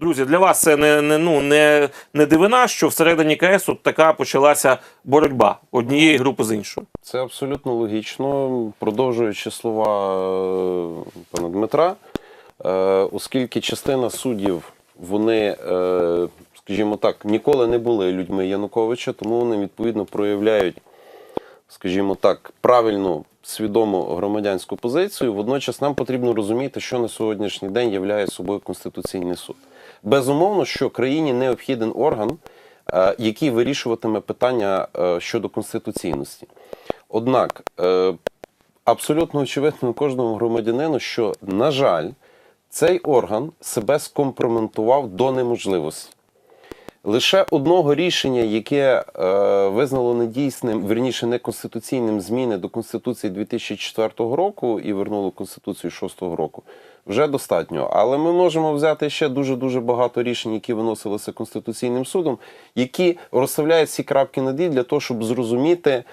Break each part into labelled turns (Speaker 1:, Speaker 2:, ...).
Speaker 1: Друзі, для вас це не, не, ну, не, не дивина, що всередині КС от така почалася боротьба однієї групи з іншою.
Speaker 2: Це абсолютно логічно. Продовжуючи слова е, пана Дмитра, е, оскільки частина суддів, вони, е, скажімо так, ніколи не були людьми Януковича, тому вони відповідно проявляють, скажімо так, правильну, свідому громадянську позицію. Водночас нам потрібно розуміти, що на сьогоднішній день являє собою Конституційний суд. Безумовно, що країні необхіден орган, е, який вирішуватиме питання е, щодо конституційності. Однак е, абсолютно очевидно кожному громадянину, що, на жаль, цей орган себе скомпроментував до неможливості. Лише одного рішення, яке е, визнало недійсним, верніше неконституційним зміни до Конституції 2004 року і вернуло Конституцію 2006 року, вже достатньо. Але ми можемо взяти ще дуже-дуже багато рішень, які виносилися Конституційним судом, які розставляють всі крапки над «і» для того, щоб зрозуміти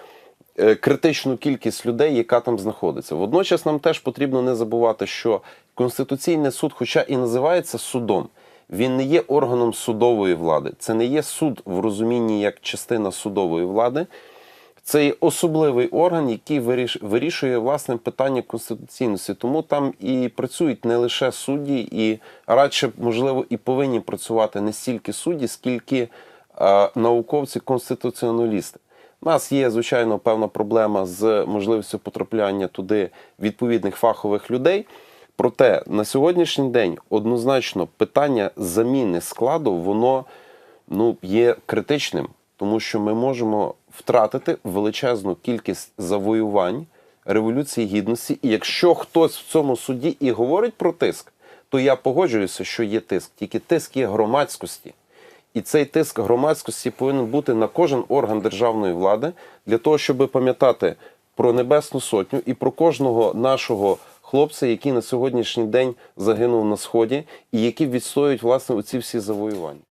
Speaker 2: е, критичну кількість людей, яка там знаходиться. Водночас нам теж потрібно не забувати, що Конституційний суд, хоча і називається судом, він не є органом судової влади. Це не є суд в розумінні як частина судової влади. Це є особливий орган, який вирішує власне питання конституційності. Тому там і працюють не лише судді, і радше, можливо, і повинні працювати не стільки судді, скільки е, науковці-конституціоналісти. У нас є, звичайно, певна проблема з можливістю потрапляння туди відповідних фахових людей. Проте на сьогоднішній день однозначно питання заміни складу воно ну, є критичним, тому що ми можемо втратити величезну кількість завоювань Революції Гідності. І якщо хтось в цьому суді і говорить про тиск, то я погоджуюся, що є тиск. Тільки тиск є громадськості. І цей тиск громадськості повинен бути на кожен орган державної влади для того, щоб пам'ятати про Небесну Сотню і про кожного нашого хлопця, який на сьогоднішній день загинув на сході, і які відстоюють власне оці всі завоювання.